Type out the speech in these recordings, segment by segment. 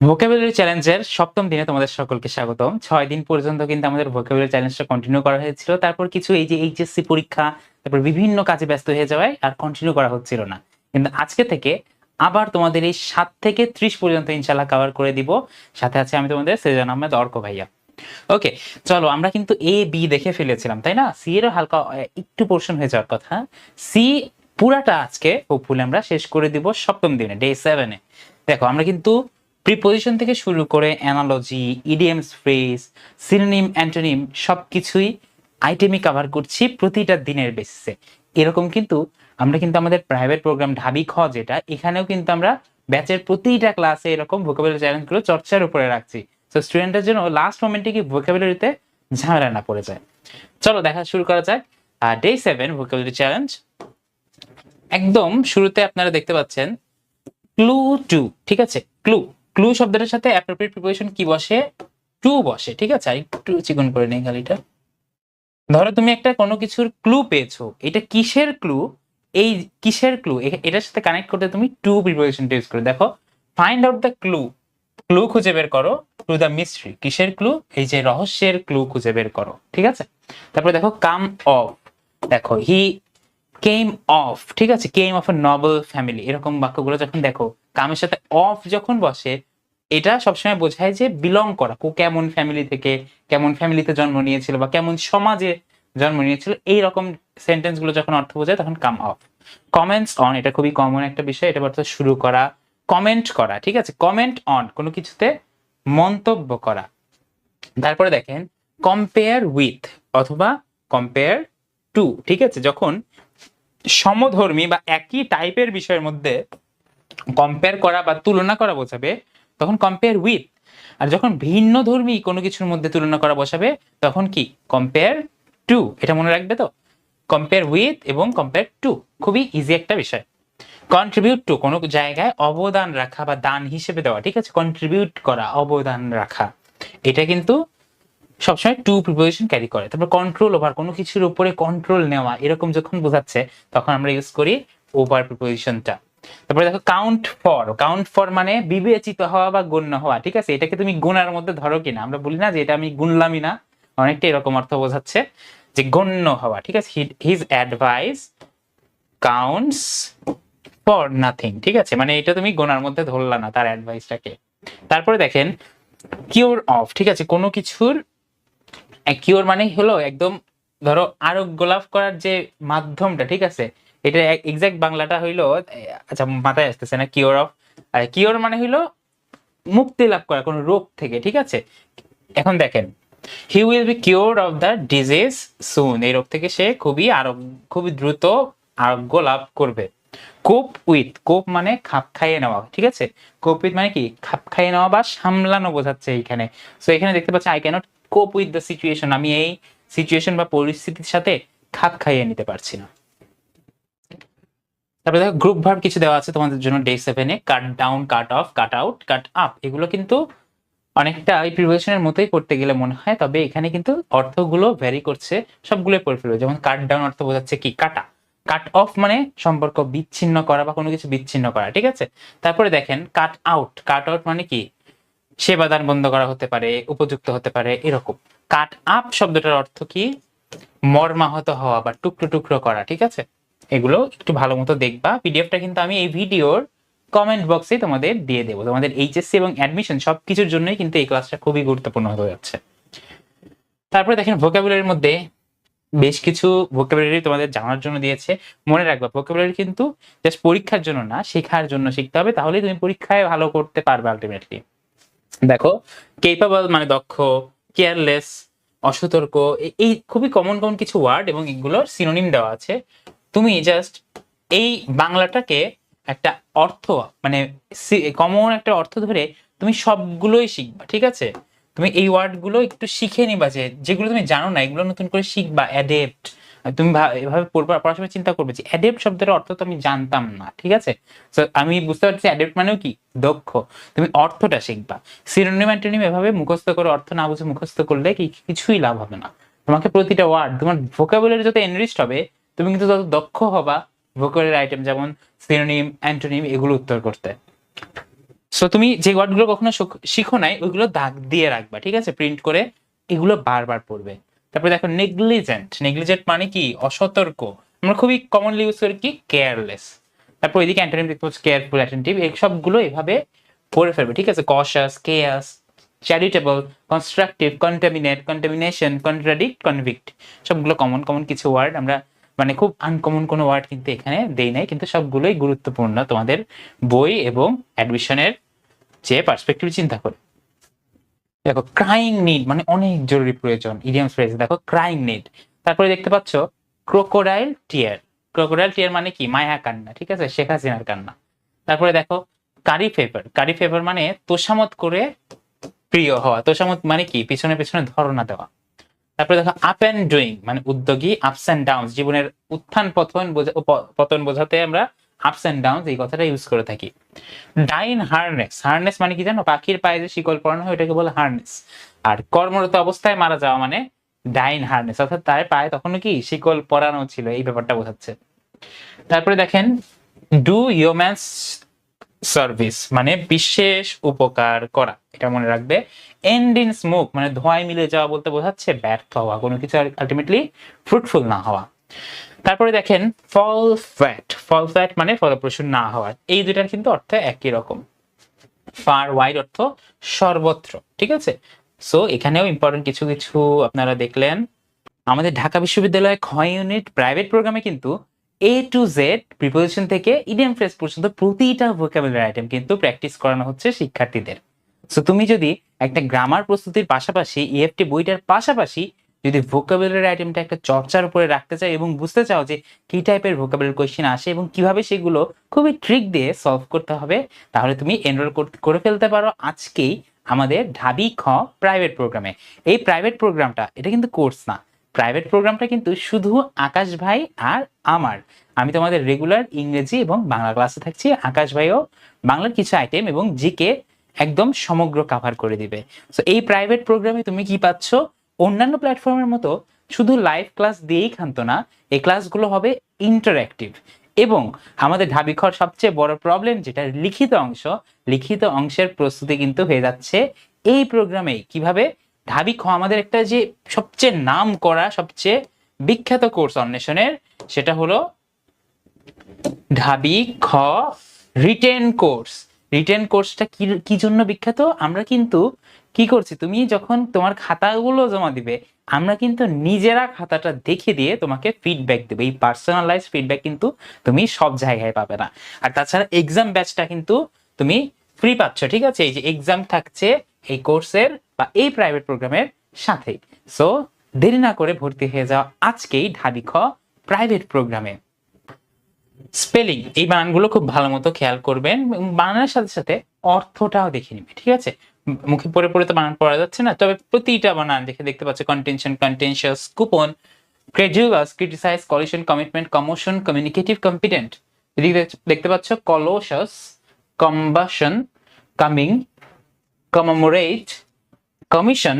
Vocabulary চ্যালেঞ্জের সপ্তম দিনে তোমাদের সকলকে স্বাগতম। ছয় দিন পর্যন্ত কিন্তু আমাদের ভোকাবুলারি চ্যালেঞ্জটা কন্টিনিউ করা হয়েছিল। তারপর কিছু এই যে এইচএসসি পরীক্ষা, তারপর বিভিন্ন কাজে ব্যস্ত হয়ে যাওয়ায় আর কন্টিনিউ করা হচ্ছিল না। কিন্তু আজকে থেকে আবার তোমাদের এই সাত থেকে ত্রিশ পর্যন্ত ইনশাল্লাহ কভার করে দিব। সাথে আছে আমি তোমাদের সেজান আহমেদ অর্ক ভাইয়া। ওকে চলো আমরা কিন্তু এ বি দেখে ফেলেছিলাম, তাই না? সি এরও হালকা একটু পোর্শন হয়ে যাওয়ার কথা। সি পুরাটা আজকে হোপফুলি আমরা শেষ করে দিব সপ্তম দিনে ডে সেভেনে দেখো, আমরা কিন্তু প্রিপোজিশন থেকে শুরু করে analogy idioms phrase synonym antonym সব কিছুই আইটেমই কভার করছি প্রতিটা দিনের বেসিসে এরকম কিন্তু আমরা কিন্তু আমাদের প্রাইভেট প্রোগ্রাম ঢাবি খ যেটা, এখানেও কিন্তু আমরা ব্যাচের প্রতিটা ক্লাসে এরকম ভোকাবুলারি চ্যালেঞ্জগুলো চর্চার উপরে রাখছি। তো স্টুডেন্টের জন্য লাস্ট মোমেন্টে কি ভোকাবুলারিতে ঝামেলা না পড়ে যায়। চলো দেখা শুরু করা যাক। ডে সেভেন ভোকাবুলারি চ্যালেঞ্জ একদম শুরুতে আপনারা দেখতে পাচ্ছেন ক্লু টু ঠিক আছে? ক্লু ক্লু শব্দটার সাথে অ্যাপ্রোপ্রিয়েট প্রিপোজিশন কি বসে? টু বসে, ঠিক আছে? একটু চিকন করে নেই গালিটা। ধরো তুমি একটা কোনো কিছুর ক্লু পেয়েছ। এটা কিসের ক্লু এই কিসের ক্লু এটার সাথে কানেক্ট করতে তুমি টু প্রিপোজিশনটা ইউজ করো। দেখো find out the clue clue খুঁজে বের করো। টু দ্য মিস্ট্রি কিসের ক্লু এই যে রহস্যের ক্লু খুঁজে বের করো, ঠিক আছে? তারপরে দেখো কাম অফ দেখো হি কেম অফ ঠিক আছে? Came of a noble family এরকম বাক্যগুলো যখন দেখো কামের সাথে অফ যখন বসে এটা সবসময় বোঝায় যে বিলং করা, কো কেমন ফ্যামিলি থেকে কেমন ফ্যামিলিতে জন্ম নিয়েছিল বা কেমন সমাজে জন্ম নিয়েছিল এই রকম সেন্টেন্সগুলো যখন অর্থ বোঝায় তখন কাম অফ কমেন্টস অন এটা খুবই কমন একটা বিষয়, এটা অর্থ শুরু করা কমেন্ট করা, ঠিক আছে? কমেন্ট অন কোনো কিছুতে মন্তব্য করা। তারপরে দেখেন কম্পেয়ার উইথ অথবা কম্পেয়ার টু ঠিক আছে? যখন সমধর্মী বা একই টাইপের বিষয়ের মধ্যে কম্পেয়ার করা বা তুলনা করা বোঝাবে তখন কম্পেয়ার উইথ আর যখন ভিন্ন ধর্মী কোনো কিছুর মধ্যে তুলনা করা বসাবে, তখন কি? কম্পেয়ার টু এটা মনে রাখবে তো? কম্পেয়ার উইথ এবং কম্পেয়ার টু খুবই ইজি একটা বিষয়। কন্ট্রিবিউট টু কোনো জায়গায় অবদান রাখা বা দান হিসেবে দেওয়া, ঠিক আছে? কন্ট্রিবিউট করা, অবদান রাখা। এটা কিন্তু সবসময় টু প্রিপোজিশন ক্যারি করে। তারপর কন্ট্রোল ওভার কোনো কিছুর উপরে কন্ট্রোল নেওয়া, এরকম যখন বোঝাচ্ছে, তখন আমরা ইউজ করি ওভার প্রিপোজিশনটা তারপরে দেখো কাউন্ট ফর কাউন্ট ফর মানে বিবেচিত হওয়া বা গণ্য হওয়া, ঠিক আছে? এটাকে তুমি গুণার মধ্যে ধরো কিনা। আমরা বলি না যে এটা আমি গুনলামই না, অনেকটা এরকম অর্থ বোঝাচ্ছে যে গণ্য হওয়া, ঠিক আছে? His advice counts for nothing ঠিক আছে? মানে এটা তুমি গোনার মধ্যে ধরলা না তার অ্যাডভাইসটাকে তারপরে দেখেন কিওর অফ ঠিক আছে? কোনো কিছুর কিওর মানে হলো একদম ধরো আরোগ্য লাভ করার যে মাধ্যমটা, ঠিক আছে? এটা এক্সাক্ট বাংলাটা হইল আচ্ছা মাথায় আসতেছে না কিওর অফ কিওর মানে হইল মুক্তি লাভ করা, কোনো রোগ থেকে, ঠিক আছে? এখন দেখেন he will be cure of the disease soon এই রোগ থেকে সে খুবই আরোগ্য খুবই দ্রুত আরোগ্য লাভ করবে। কোপ উইথ কোপ মানে খাপ খাইয়ে নেওয়া, ঠিক আছে? কোপ উইথ মানে কি? খাপ খাইয়ে নেওয়া বা সামলানো বোঝাচ্ছে এইখানে। সো এখানে দেখতে পাচ্ছি I cannot cope with the situation আমি এই সিচুয়েশন বা পরিস্থিতির সাথে খাপ খাইয়ে নিতে পারছি না। তারপরে দেখো গ্রুপ ভার্ব কিছু দেওয়া আছে তোমাদের জন্য ডে সেভেনে cut down cut off cut out cut up এগুলো কিন্তু অনেকটা এই প্রিপারেশনের মতোই করতে গেলে মনে হয়, তবে এখানে কিন্তু অর্থগুলো ভ্যারি করছে, সবগুলো পড়ে ফেলবে। যেমন কাট ডাউন অর্থ বোঝাচ্ছে কি? কাটা। কাট অফ মানে সম্পর্ক বিচ্ছিন্ন করা বা কোনো কিছু বিচ্ছিন্ন করা, ঠিক আছে? তারপরে দেখেন কাট আউট কাট আউট মানে কি? সেবাদান বন্ধ করা হতে পারে, উপযুক্ত হতে পারে, এরকম। কাট আপ শব্দটার অর্থ কি? মর্মাহত হওয়া বা টুকরো টুকরো করা, ঠিক আছে? এগুলো একটু ভালো মতো দেখবা। পিডিএফটা কিন্তু আমি এই ভিডিওর কমেন্ট বক্সে তোমাদের দিয়ে দেবো। তোমাদের এইচএসসি এবং অ্যাডমিশন সব কিছুর জন্যই কিন্তু এই ক্লাসটা খুবই গুরুত্বপূর্ণ হয়ে যাচ্ছে। তারপরে দেখেন ভোকাবুলারির মধ্যে বেশ কিছু ভোকাবুলারি তোমাদের জানার জন্য দিয়েছে। মনে রাখবা ভোকাবুলারি কিন্তু জাস্ট পরীক্ষার জন্য না, শেখার জন্য শিখতে হবে। তাহলেই তুমি পরীক্ষায় ভালো করতে পারবে আলটিমেটলি দেখো কেপাবল মানে দক্ষ কেয়ারলেস অসতর্ক এই খুবই কমন কমন কিছু ওয়ার্ড এবং এগুলোর সিনোনিম দেওয়া আছে। তুমি জাস্ট এই বাংলাটাকে একটা অর্থ মানে কমন একটা অর্থ ধরে তুমি সবগুলোই শিখবা, ঠিক আছে? তুমি এই ওয়ার্ডগুলো একটু শিখে নিবা যে, যেগুলো তুমি জানো না, এগুলো নতুন করে শিখবা অ্যাডেপ্ট তুমি এভাবে সময় চিন্তা করবে যে অ্যাডেপ্ট শব্দের অর্থ তো আমি জানতাম না, ঠিক আছে? তো আমি বুঝতে পারছি অ্যাডেপ্ট মানেও কি? দক্ষ। তুমি অর্থটা শিখবা। সিনোনিম অ্যান্টোনিম এভাবে মুখস্থ করে, অর্থ না বুঝে মুখস্থ করলে কি, কিছুই লাভ হবে না। তোমাকে প্রতিটা ওয়ার্ড তোমার ভোকাবুলারি যত এনরিস্ট হবে তুমি কিন্তু তত দক্ষ হবা ভোকাবুলারি আইটেম যেমন সিনোনিম অ্যান্টোনিম এগুলো উত্তর করতে। সো তুমি যে ওয়ার্ডগুলো কখনো শিখো নাই, ওইগুলো দাগ দিয়ে রাখবা, ঠিক আছে? প্রিন্ট করে এগুলো বারবার পড়বে। তারপরে দেখো নেগলিজেন্ট নেগলিজেন্ট মানে কি? অসতর্ক। আমরা খুবই কমনলি ইউজ করি কি? কেয়ারলেস তারপর এদিকে অ্যান্টোনিম দেখতে পাচ্ছি কেয়ারফুল অ্যাটেন্টিভ এই সবগুলো এভাবে পড়ে ফেলবে, ঠিক আছে? Cautious chaos charitable constructive contaminate contamination contradict convict সবগুলো কমন কমন কিছু ওয়ার্ড আমরা মানে খুব আনকমন কোনো ওয়ার্ড কিন্তু এখানে দেই নাই, কিন্তু সবগুলোই গুরুত্বপূর্ণ তোমাদের বই এবং অ্যাডমিশনের যে পার্সপেক্টিভ চিন্তা করে। দেখো ক্রাইং নিড মানে অনেক জরুরি প্রয়োজন ইডিয়াম ফ্রেজ দেখো ক্রাইং নিড তারপরে দেখতে পাচ্ছ ক্রোকোডাইল টিয়ার ক্রোকোডাইল টিয়ার মানে কি? মায়া কান্না, ঠিক আছে? শেখ হাসিনার কান্না। তারপরে দেখো কারি ফেভার কারি ফেভার মানে তোষামত করে প্রিয় হওয়া। তোষামত মানে কি? পিছনে পিছনে ধরনা দেওয়া। তারপরে দেখো আপ অ্যান্ড ডুইং মানে উদ্যোগী আপস অ্যান্ড ডাউন জীবনের উত্থান পতন পতন বোঝাতে আমরা আপস অ্যান্ড ডাউন এই কথাটা ইউজ করে থাকি। ডাইন হারনেস হার্নেস মানে কি জানো? পাখির পায়ে যে শিকল পরানো হয়, ওটাকে বলে হারনেস আর কর্মরত অবস্থায় মারা যাওয়া মানে ডাইন হার্নেস অর্থাৎ তার পায়ে তখনও কি শিকল পরানো ছিল, এই ব্যাপারটা বোঝাচ্ছে। তারপরে দেখেন ডু ইউম্যান্স সার্ভিস মানে বিশেষ উপকার করা, এটা মনে রাখবে। এন্ড ইন স্মোক মানে ধোঁয়ায় মিলে যাওয়া বলতে বোঝাচ্ছে ব্যর্থ হওয়া, কোনো কিছু আলটিমেটলি ফ্রুটফুল না হওয়া। তারপরে দেখেন ফল ফ্যাট ফল ফ্যাট মানে ফলপ্রসূ না হওয়া, এই দুটার কিন্তু অর্থ একই রকম। ফার ওয়াইড অর্থ সর্বত্র, ঠিক আছে? সো এখানেও ইম্পর্টেন্ট কিছু কিছু আপনারা দেখলেন। আমাদের ঢাকা বিশ্ববিদ্যালয়ে খ ইউনিট প্রাইভেট প্রোগ্রামে কিন্তু এ টু জেড প্রিপোজিশন থেকে ইডিয়াম ফ্রেজ পর্যন্ত প্রতিটা ভোকাবুলারি আইটেম কিন্তু প্র্যাকটিস করানো হচ্ছে শিক্ষার্থীদের। সো তুমি যদি একটা গ্রামার প্রস্তুতির পাশাপাশি ইএফটি বইটার পাশাপাশি যদি ভোকাবুলারি আইটেমটা একটা চর্চার উপরে রাখতে চাও এবং বুঝতে চাও যে কি টাইপের ভোকাবুলারি কোয়েশ্চেন আসে এবং কীভাবে সেগুলো খুবই ট্রিক দিয়ে সলভ করতে হবে, তাহলে তুমি এনরোল করে ফেলতে পারো আজকেই আমাদের ঢাবি খ প্রাইভেট প্রোগ্রামে এই প্রাইভেট প্রোগ্রামটা এটা কিন্তু কোর্স না। প্রাইভেট প্রোগ্রামটা কিন্তু শুধু আকাশ ভাই আর আমার। আমি তোমাদের রেগুলার ইংরেজি এবং বাংলা ক্লাসে থাকছি, আকাশ ভাইও বাংলার কিছু আইটেম এবং জিকে একদম সমগ্র কাভার করে দিবে। সো এই প্রাইভেট প্রোগ্রামে তুমি কি পাচ্ছ? অন্যান্য প্ল্যাটফর্মের মতো শুধু লাইভ ক্লাস দিয়েই খান্ত না, এই ক্লাসগুলো হবে ইন্টারঅ্যাক্টিভ এবং আমাদের ঢাবিখর সবচেয়ে বড় প্রবলেম যেটা লিখিত অংশ, লিখিত অংশের প্রস্তুতি কিন্তু হয়ে যাচ্ছে এই প্রোগ্রামেই কীভাবে? ঢাবি খ আমাদের একটা যে সবচেয়ে নাম করা, সবচেয়ে বিখ্যাত কোর্স অন্বেষণের, সেটা হলো ঢাবি খ রিটেন কোর্স রিটেন কোর্সটা কি কি জন্য বিখ্যাত? আমরা কিন্তু কি করছি, তুমি যখন তোমার খাতাগুলো জমা দিবে, আমরা কিন্তু নিজেরা খাতাটা দেখে দিয়ে তোমাকে ফিডব্যাক দেবে। এই পার্সোনালাইজ ফিডব্যাক কিন্তু তুমি সব জায়গায় পাবে না। আর তাছাড়া এক্সাম ব্যাচটা কিন্তু তুমি ফ্রি পাচ্ছ, ঠিক আছে? এই যে এক্সাম থাকছে এই কোর্সের বা এই প্রাইভেট প্রোগ্রামের সাথেই। সো দেরি না করে ভর্তি হয়ে যাওয়া আজকেই ঢাবি খ প্রাইভেট প্রোগ্রামে স্পেলিং এই বানানগুলো খুব ভালো মতো খেয়াল করবেন। বানানের সাথে সাথে অর্থটাও দেখে নিবে ঠিক আছে? মুখে পড়ে পড়ে তো বানান পড়া যাচ্ছে না, তবে প্রতিটা বানান দেখে দেখতে পাচ্ছে contention contentious coupon courageous criticise collision commitment commotion communicative competent দেখতে পাচ্ছ colossus combustion coming commemorate commission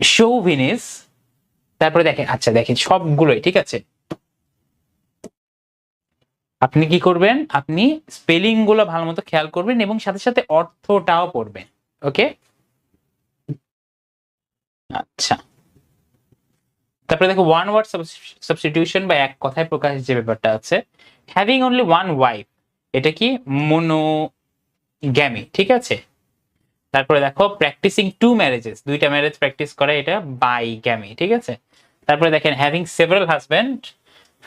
chauvinist তারপরে দেখেন আচ্ছা দেখেন সবগুলোই, ঠিক আছে? আপনি কি করবেন? আপনি স্পেলিংগুলো ভালো মতো খেয়াল করবেন এবং সাথে সাথে অর্থটাও পড়বেন। ওকে? আচ্ছা। তারপরে দেখো ওয়ান ওয়ার্ড সাবস্টিটিউশন বা এক কথায় প্রকাশ যে ব্যাপারটা আছে হ্যাভিং অনলি ওয়ান ওয়াইফ এটা কি? মনোগ্যামি ঠিক আছে? তারপরে দেখো প্র্যাকটিসিং টু ম্যারেজেস দুইটা ম্যারেজ প্র্যাকটিস করে এটা বাই গ্যামি ঠিক আছে? তারপরে দেখেন হ্যাভিং সেভারাল হাজব্যান্ড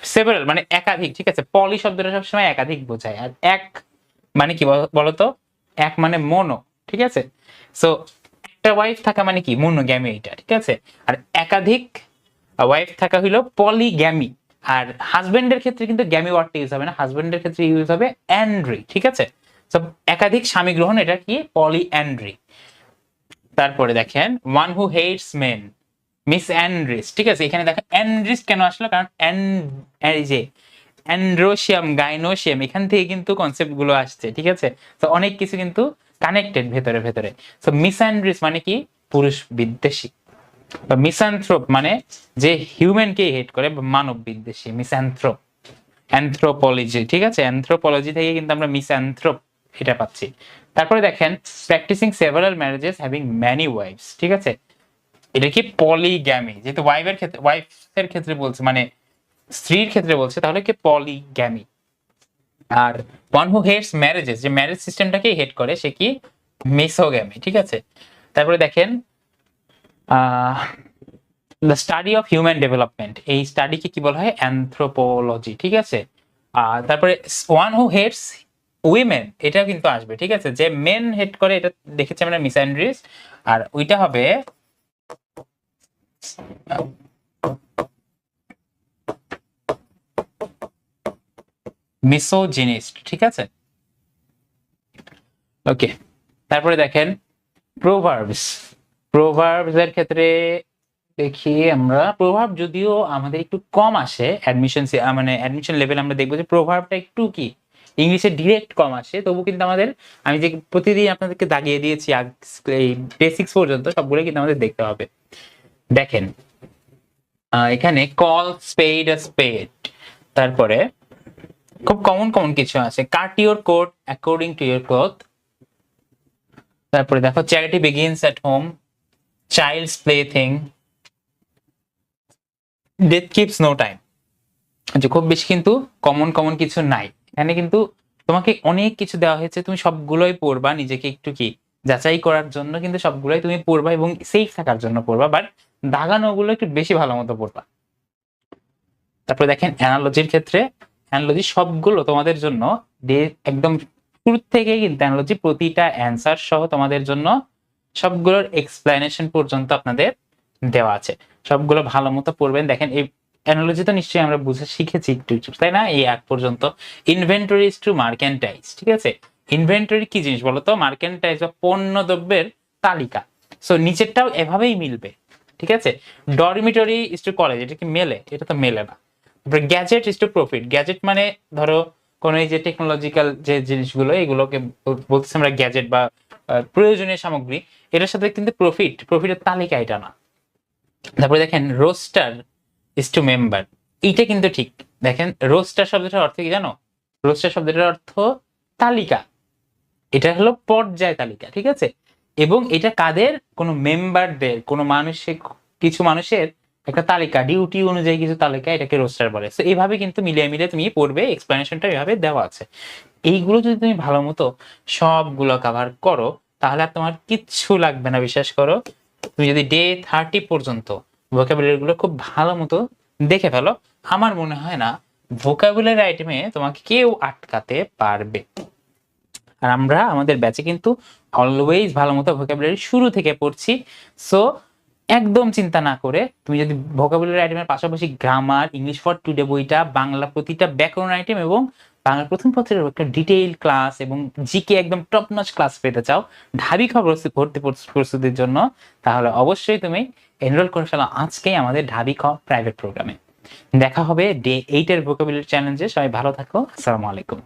সেভারাল মানে একাধিক, ঠিক আছে? পলি শব্দটা সবসময় একাধিক বোঝায়। আর এক মানে কি বল- বলতো? এক মানে মনো, ঠিক আছে? সো একটা ওয়াইফ থাকা মানে কি? মনোগ্যামি এটা, ঠিক আছে? আর একাধিক ওয়াইফ থাকা হইল পলিগ্যামি আর হাজবেন্ডের ক্ষেত্রে কিন্তু গ্যামি ওয়ার্ডটা ইউজ হবে না। হাজবেন্ডের ক্ষেত্রে ইউজ হবে অ্যান্ড্রি ঠিক আছে? একাধিক স্বামী গ্রহণ, এটা কি? পলি অ্যান্ড্রি তারপরে দেখেন one who hates men misandrist, ঠিক আছে? এখানে দেখেন অ্যান্ড্রিস কেন আসলো? কারণ অ্যান- এই যে অ্যান্ড্রোশিয়াম গাইনোশিয়াম এখান থেকে কিন্তু কনসেপ্টগুলো আসছে, ঠিক আছে? তো অনেক কিছু কিন্তু কানেক্টেড ভেতরে ভেতরে। তো মিস অ্যান্ড্রিস মানে কি? পুরুষ বিদ্বেষী। বা মিসান্থ্রোপ মানে যে হিউম্যানকে হেট করে, বা মানব বিদ্বেষী, মিসান্থ্রোপ। অ্যান্থ্রোপোলজি ঠিক আছে? অ্যান্থ্রোপোলজি থেকে কিন্তু আমরা মিসান্থ্রোপ এটা পাচ্ছি। তারপরে দেখেন practising several marriages having many wifes ঠিক আছে? এটা কি পলিগ্যামি যেহেতু ওয়াইফের ক্ষেত্রে ওয়াইফের ক্ষেত্রে বলছে মানে স্ত্রীর ক্ষেত্রে বলছে, তাহলে কি পলিগ্যামি আর ওয়ান হু হেটস ম্যারেজেস যে ম্যারেজ সিস্টেমটাকেই হেট করে, সে কি? মেসোগ্যামি ঠিক আছে? তারপরে দেখেন the study of human development এই স্টাডিকে কি বলা হয়? অ্যান্থ্রোপোলজি ঠিক আছে? আর তারপরে ওয়ান হু হেটস উইমেন এটাও কিন্তু আসবে, ঠিক আছে? যে মেন হেড করে, এটা দেখেছি আমরা মিসঅ্যান্ড্রিস আর ওইটা হবে ঠিক আছে? ওকে তারপরে দেখেন প্রোভার্বস প্রোভার্বস এর ক্ষেত্রে দেখি আমরা, প্রভাব যদিও আমাদের একটু কম আসে অ্যাডমিশন মানে অ্যাডমিশন লেভেল আমরা দেখব যে প্রভাবটা একটু কি? ইংলিশে ডিরেক্ট কম আসে, তবু কিন্তু আমাদের, আমি যে প্রতিদিন আপনাদেরকে দাগিয়ে দিয়েছি এই বেসিক্স পর্যন্ত সবগুলো কিন্তু আমাদের দেখতে হবে। দেখেন এখানে কল স্পেড স্পেড তারপরে খুব কমন কমন কিছু আছে। Cut your coat according to your cloth তারপরে দেখো charity begins at home child's play thing death keeps no time যে খুব বেশি কিন্তু কমন কমন কিছু নাই। এখানে কিন্তু তোমাকে অনেক কিছু দেওয়া হয়েছে। তুমি সবগুলোই পড়বা নিজেকে একটু কি যাচাই করার জন্য, কিন্তু সবগুলোই তুমি পড়বা এবং সেফ থাকার জন্য পড়বা। বাট দাগানোগুলো একটু বেশি ভালো মতো পড়বা তারপরে দেখেন অ্যানালজির ক্ষেত্রে অ্যানালজি সবগুলো তোমাদের জন্য একদম শুরু থেকে কিন্তু অ্যানালজি প্রতিটা অ্যান্সার সহ তোমাদের জন্য সবগুলোর এক্সপ্লেনেশন পর্যন্ত আপনাদের দেওয়া আছে। সবগুলো ভালো মতো পড়বেন। দেখেন এই অ্যানালজি তো নিশ্চয়ই আমরা বুঝে শিখেছি একটু তাই না? এই এক পর্যন্ত। ইনভেন্টরিজ টু মার্কেন্টাইজ ঠিক আছে? ইনভেন্টরি কি জিনিস বলতো? মার্কেন্টাইজ বা পণ্য দ্রব্যের তালিকা। সো নিচেরটাও এভাবেই মিলবে। ঠিক আছে? ডরমিটরি ইস টু কলেজ এটা কি মেলে? এটা তো মেলে না। তারপরে gadget is to profit gadget মানে ধরো কোন এই যে টেকনোলজিক্যাল যে জিনিসগুলো, এগুলোকে বল- বলতেছি আমরা গ্যাজেট বা প্রয়োজনীয় সামগ্রী, এটার সাথে কিন্তু প্রফিট প্রফিটের তালিকা এটা না। তারপরে দেখেন রোস্টার ইস টু মেম্বার এইটা কিন্তু ঠিক। দেখেন রোস্টার শব্দটার অর্থ কি জানো? রোস্টার শব্দটার অর্থ তালিকা। এটা হলো পর্যায় তালিকা, ঠিক আছে? এবং এটা কাদের? কোনো মেম্বারদের কোনো মানুষের কিছু মানুষের একটা তালিকা ডিউটি অনুযায়ী কিছু তালিকা এটাকে রোস্টার বলে। তো এইভাবে কিন্তু মিলিয়ে মিলিয়ে তুমি পড়বে এক্সপ্লেনেশনটা এভাবে দেওয়া আছে। এইগুলো যদি তুমি ভালো মতো সবগুলো কভার করো, তাহলে আর তোমার কিচ্ছু লাগবে না, বিশ্বাস করো। তুমি যদি ডে থার্টি পর্যন্ত ভোকাবুলারি গুলো খুব ভালো মতো দেখে ফেলো, আমার মনে হয় না ভোকাবুলারি আইটেমে তোমাকে কেউ আটকাতে পারবে। আর আমরা আমাদের ব্যাচে কিন্তু অলওয়েজ ভালো মতো ভোকাবুলারি শুরু থেকে পড়ছি। সো একদম চিন্তা না করে তুমি যদি ভোকাবুলারি আইটেমের পাশাপাশি গ্রামার ইংলিশ ফর টুডে বইটা, বাংলা প্রতিটা ব্যাকরণ আইটেম এবং বাংলা প্রথম পত্রের একটা ডিটেইল ক্লাস এবং জিকে একদম টপ নচ ক্লাস পেতে চাও, ঢাবি খবর ভর্তি প্রস- প্রস্তুতির জন্য, তাহলে অবশ্যই তুমি এনরোল করে ফেলো আজকেই আমাদের ঢাবি খ প্রাইভেট প্রোগ্রামে দেখা হবে ডে এইটের ভোকাবুলারি চ্যালেঞ্জে সবাই ভালো থাকো। আসসালামু আলাইকুম।